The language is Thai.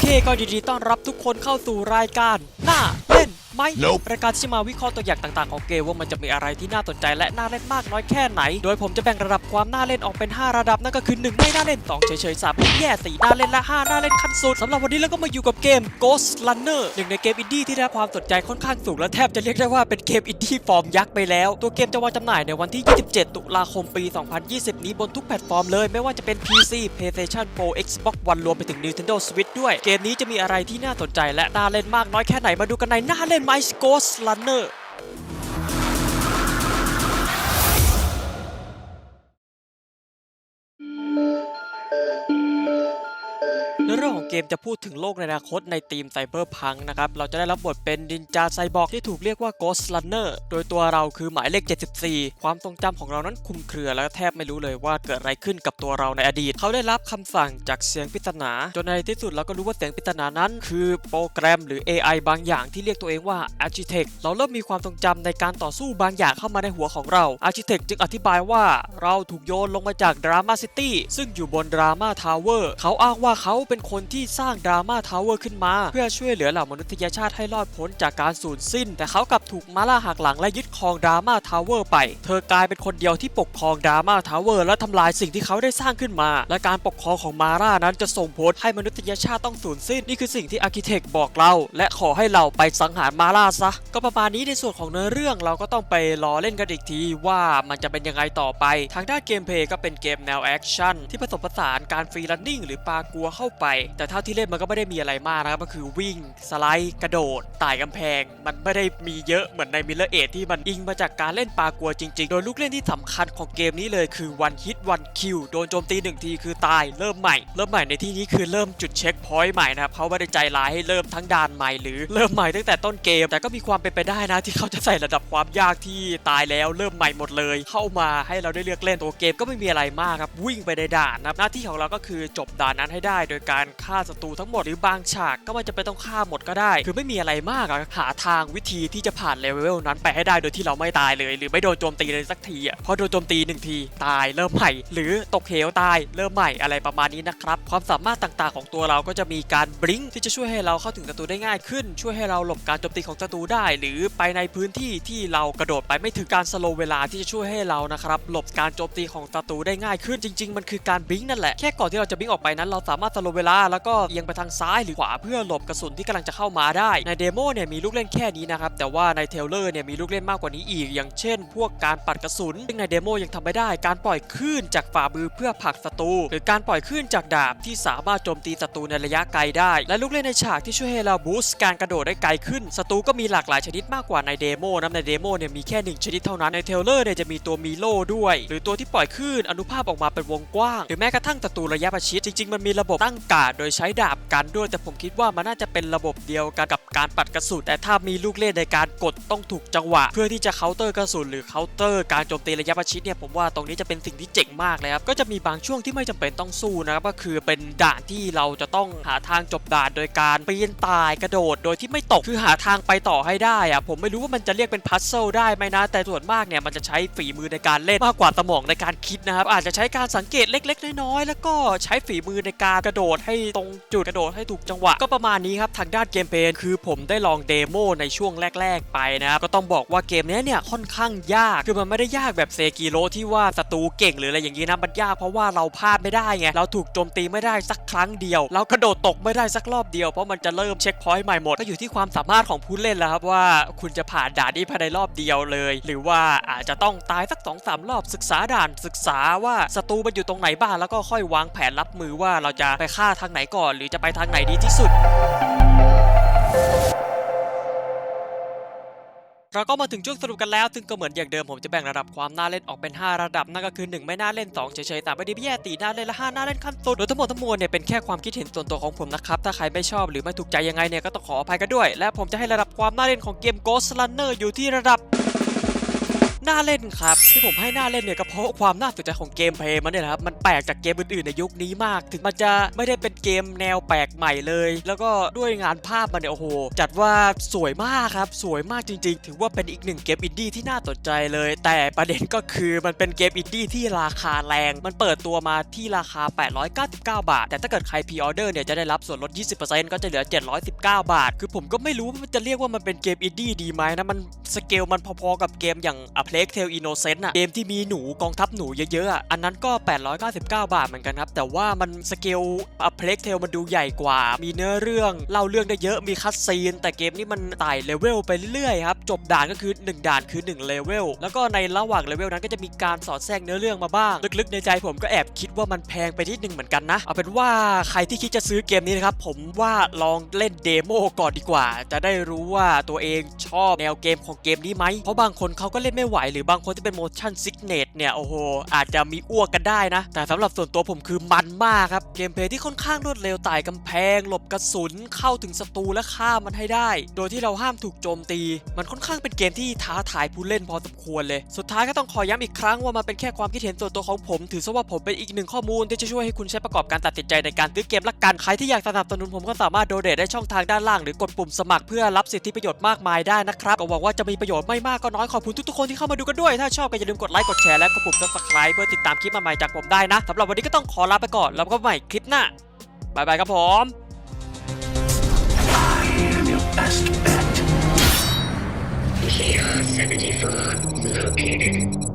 เคก็ยินดีต้อนรับทุกคนเข้าสู่รายการหน้าเล่นไหม Nope รายการที่มาวิเคราะห์ตัวอย่างต่างๆของเกมว่ามันจะมีอะไรที่น่าสนใจและน่าเล่นมากน้อยแค่ไหน โดยผมจะแบ่งระดับความน่าเล่นออกเป็น 5 ระดับนั่นก็คือ 1 ไม่น่าเล่น 2 เฉยๆ3ไม่ แย่4น่าเล่นและ5น่าเล่นขั้นสุดสำหรับวันนี้เราก็มาอยู่กับเกม Ghost Runner หนึ่งในเกมอินดี้ที่ได้ความสนใจค่อนข้างสูงและแทบจะเรียกได้ว่าเป็นเกมอินดี้ฟอร์มยักษ์ไปแล้ว ตัวเกมจะวางจำหน่ายในวันที่ 27 ตุลาคมปี 2020 นี้บนทุกแพลตฟอร์มเลย ไม่ว่าจะเป็น PC PlayStation 4 Xbox One รวมไปถึง Nintendo Switch ด้วย เกมนี้จะมีอะไรที่น่าสนใจและน่าเล่นมากน้อยแค่ไหนมาดูกันในน่าเล่น My Ghost Runner ในเรื่องของเกมจะพูดถึงโลกในอนาคตในทีมไซเบอร์พังนะครับ เราจะได้รับบทเป็นดินจาไซบอร์กที่ถูกเรียกว่า Ghost Runner โดยตัวเราคือหมายเลข 74 ความทรงจำของเรานั้นคลุมเครือและแทบไม่รู้เลยว่าเกิดอะไรขึ้นกับตัวเราในอดีต เขาได้รับคำสั่งจากเสียงปริศนา จนในที่สุดเราก็รู้ว่าเสียงปริศนานั้น คือโปรแกรมหรือ AI บางอย่างที่เรียกตัวเองว่า Architect เราเริ่มมีความทรงจำในการต่อสู้บางอย่างเข้ามาในหัวของเรา Architect จึงอธิบายว่าเราถูกโยนลงมาจาก Drama City ซึ่งอยู่บน Drama Tower เขาอ้างว่าเขาเป็นคนที่สร้าง Drama Tower ขึ้นมา เพื่อช่วยเหลือเหล่ามนุษยชาติให้รอดพ้นจากการสูญสิ้น แต่เขากลับถูกมาล่าหักหลังและยึดครอง Drama Tower ไป เธอกลายเป็นคนเดียวที่ปกครอง Drama Tower และทำลายสิ่งที่เขาได้สร้างขึ้นมา และการปกครองของมาร่านั้นจะส่งผลให้มนุษยชาติต้องสูญสิ้น นี่คือสิ่งที่ Architect บอกเราและขอให้เราไปสังหารมาร่าซะ ก็ประมาณนี้ในส่วนของเนื้อเรื่องเราก็ต้องไปรอเล่นกันอีกทีว่ามันจะเป็นยังไงต่อไป ทางด้านเกมเพลย์ก็เป็นเกมแนวแอคชั่นที่ผสมผสานการฟรีลันนิ่งหรือปากัวเข้าไป แต่เท่าที่เล่นมันก็ไม่ได้มีอะไรมากนะครับก็คือวิ่งสไลด์กระโดดต่กำแพง มันไม่ได้มีเยอะเหมือนในมิลเลอร์เอที่มันอิงมาจากการเล่นปากัวจริง ๆ โดยลูกเล่นที่สำคัญของเกมนี้เลยคือ one hit one kill โดนโจมตีหนึ่งทีคือตายเริ่มใหม่ เริ่มใหม่ในที่นี้คือเริ่มจุดเช็คพอยต์ใหม่นะครับเขาไม่ได้ใจร้ายให้เริ่มทั้งด่านใหม่หรือเริ่มใหม่ตั้งแต่ต้นเกม แต่ก็มีความเป็นไปได้นะ ที่เขาจะใส่ระดับความยากที่ตายแล้วเริ่มใหม่หมดเลย เข้ามาให้เราได้เลือกเล่นตัวเกมก็ไม่มีอะไรมากครับวิ่งไปในด่านนะครับหน้าที่ของเราก็คือจบด่านนั้นให้ได้โดยการการฆ่าศัตรูทั้งหมดหรือบางฉากก็ไม่จำเป็นต้องฆ่าหมดก็ได้ คือไม่มีอะไรมากอะหาทางวิธีที่จะผ่านเลเวลนั้นไปให้ได้โดยที่เราไม่ตายเลย หรือไม่โดนโจมตีเลยสักทีอะพอโดนโจมตีหนึ่งทีตายเริ่มใหม่ หรือตกเหวตายเริ่มใหม่อะไรประมาณนี้นะครับความสามารถต่างๆ ของตัวเราก็จะมีการบลิงที่จะช่วยให้เราเข้าถึงศัตรูได้ง่ายขึ้น ช่วยให้เราหลบการโจมตีของศัตรูได้ หรือไปในพื้นที่ที่เรากระโดดไปไม่ถึงการสโลว์เวลาที่จะช่วยให้เรานะครับหลบการโจมตีของศัตรูได้ง่ายขึ้นจริง ๆ มันคือการบลิงนั่นแหละแค่ก่อนที่เราจะบลิงออกไปนั้นเราสามารถสโลว์เวลาแล้วก็เอียงไปทางซ้ายหรือขวาเพื่อหลบกระสุนที่กำลังจะเข้ามาได้ ในเดโมเนี่ยมีลูกเล่นแค่นี้นะครับ แต่ว่าในเทลเลอร์เนี่ยมีลูกเล่นมากกว่านี้อีก อย่างเช่น พวกการปัดกระสุน ซึ่งในเดโมยังทำไม่ได้ การปล่อยคลื่นจากฝ่ามือเพื่อผลักศัตรู หรือการปล่อยคลื่นจากดาบที่สามารถโจมตีศัตรูในระยะไกลได้ และลูกเล่นในฉากที่ช่วยให้เราบูสต์การกระโดดได้ไกลขึ้น ศัตรูก็มีหลากหลายชนิดมากกว่าในเดโมนะในเดโมเนี่ยมีแค่หนึ่งชนิดเท่านั้น ในเทลเลอร์เนี่ยจะมีตัวมีโล่ด้วย หรือตัวที่ปล่อยคลื่นอนุภาพออกมาเป็นวงกว้าง หรือแม้กระทั่งศัตรูระยะประชิด จริง ๆ มันมีระบบตั้งการ์ดโดยใช้ดาบกันด้วย แต่ผมคิดว่ามันน่าจะเป็นระบบเดียวกันกับ การปัดกระสุนแต่ถ้ามีลูกเล่นในการกดต้องถูกจังหวะ เพื่อที่จะเคาน์เตอร์กระสุนหรือเคาน์เตอร์การโจมตีระยะประชิดเนี่ยผมว่าตรงนี้จะเป็นสิ่งที่เจ๋งมากเลยครับก็จะมีบางช่วงที่ไม่จำเป็นต้องสู้นะครับก็คือเป็นด่านที่เราจะต้องหาทางจบด่านโดยการปีนตายกระโดดโดยที่ไม่ตกคือหาทางไปต่อให้ได้อะผมไม่รู้ว่ามันจะเรียกเป็นพัซเซิลได้ไหมนะ แต่ส่วนมากเนี่ยมันจะใช้ฝีมือในการเล่นมากกว่าสมองในการคิดนะครับ อาจจะใช้การสังเกตเล็ก ๆ น้อยๆแล้วก็ใช้ฝีมือในการกระโดดให้ตรงจุดกระโดดให้ถูกจังหวะก็ประมาณนี้ครับทางด้านเกมเพลย์คือผมได้ลองเดโมในช่วงแรก ๆ ไปนะครับก็ต้องบอกว่าเกมนี้เนี่ยค่อนข้างยากคือมันไม่ได้ยากแบบเซกิโรที่ว่าศัตรูเก่งหรืออะไรอย่างนี้นะมันยากเพราะว่าเราพลาดไม่ได้ไงเราถูกโจมตีไม่ได้สักครั้งเดียว เรากระโดดตกไม่ได้สักรอบเดียวเพราะมันจะเริ่มเช็คพอยต์ใหม่หมดก็อยู่ที่ความสามารถของผู้เล่นแล้วครับว่าคุณจะผ่านด่านนี้ภายในรอบเดียวเลย หรือว่าอาจจะต้องตายสัก2อสรอบศึกษาด่านศึกษาว่าศัตรูมันอยู่ตรงไหนบ้างแล้วก็ค่อยวางแผนรับมือว่าเราจะไปฆ่าทางไหนก่อน หรือจะไปทางไหนดีที่สุด เราก็มาถึงช่วงสรุปกันแล้ว ซึ่งก็เหมือนอย่างเดิมผมจะแบ่งระดับความน่าเล่นออกเป็น 5 ระดับ นั่นก็คือ 1 ไม่น่าเล่น 2 เฉยๆแต่ไม่ได้แย่ตีน่าเล่นและ5น่าเล่นขั้นสุดโดยทั้งหมดทั้งมวลเนี่ยเป็นแค่ความคิดเห็นส่วนตัวของผมนะครับ ถ้าใครไม่ชอบหรือไม่ถูกใจยังไงเนี่ยก็ต้องขออภัยกันด้วย และผมจะให้ระดับความน่าเล่นของเกม Ghost Runner อยู่ที่ระดับ น่าเล่นครับ ที่ผมให้น่าเล่นเนี่ยก็เพราะความน่าสนใจของเกมเพลย์มันเนี่ยแหละครับมันแปลกจากเกมอื่นๆในยุคนี้มาก ถึงมันจะไม่ได้เป็นเกมแนวแปลกใหม่เลย แล้วก็ด้วยงานภาพมันเนี่ยโอ้โหจัดว่าสวยมากครับ สวยมากจริง ๆ ถือว่าเป็นอีกหนึ่งเกมอินดี้ที่น่าสนใจเลย แต่ประเด็นก็คือมันเป็นเกมอินดี้ที่ราคาแรง มันเปิดตัวมาที่ราคา 899 บาท แต่ถ้าเกิดใครพรีออเดอร์เนี่ยจะได้รับส่วนลด 20%ก็จะเหลือ 719 บาท คือผมก็ไม่รู้ว่ามันจะเรียกว่ามันเป็นเกมอินดี้ดีไหมนะมันสเกลมันพอๆกับเกมอย่าง A Plague Tale Innocent อะเกมที่มีหนูกองทัพหนูเยอะๆอะอันนั้นก็ 899 บาทเหมือนกันครับ แต่ว่ามันสเกล Plague Tale มันดูใหญ่กว่า มีเนื้อเรื่องเล่าเรื่องได้เยอะมีคัสซีน แต่เกมนี้มันไต่เลเวลไปเรื่อยครับ จบด่านก็คือ 1 ด่านคือ1เลเวลแล้วก็ในระหว่างเลเวลนั้นก็จะมีการสอดแทรกเนื้อเรื่องมาบ้าง ลึกๆ ในใจผมก็แอบคิดว่ามันแพงไปนิดนึงเหมือนกันนะเอาเป็นว่าใครที่คิดจะซื้อเกมนี้นะครับผมว่าลองเล่นเดโมก่อนดีกว่า จะได้รู้ว่าตัวเองชอบแนวเกมของเกมนี้ไหมเพราะบางคนเขาก็เล่นไม่ไหวหรือบางคนที่เป็น motion sickness เนี่ยโอ้โหอาจจะมีอ้วกกันได้นะ แต่สำหรับส่วนตัวผมคือมันมากครับ เกมเพลย์ที่ค่อนข้างรวดเร็วไต่กำแพง หลบกระสุนเข้าถึงศัตรูและฆ่ามันให้ได้ โดยที่เราห้ามถูกโจมตี มันค่อนข้างเป็นเกมที่ท้าทายผู้เล่นพอสมควรเลย สุดท้ายก็ต้องขอย้ำอีกครั้งว่ามันเป็นแค่ความคิดเห็นส่วนตัวของผม ถือซะว่าผมเป็นอีกหนึ่งข้อมูลที่จะช่วยให้คุณใช้ประกอบการตัดสินใจในการซื้อเกมละกันใครที่อยากสนับสนุนผมก็สามารถโดเนทได้ช่องทางด้านล่างหรือกดปุ่มสมัครเพื่อรับสิทธิประโยชน์มากมายได้นะครับก็หวังว่าจะมีประโยชน์ไม่มากก็น้อยขอบคุณทุกๆคนที่เข้ามาดูกันด้วย ถ้าชอบก็อย่าลืมกดไลค์กดแชร์และกดปุ่ม subscribe เพื่อติดตามคลิปใหม่ๆจากผมได้นะสำหรับวันนี้ก็ต้องขอลาไปก่อนแล้วพบกันใหม่คลิปหน้าบายบายครับผม Here, 74, located.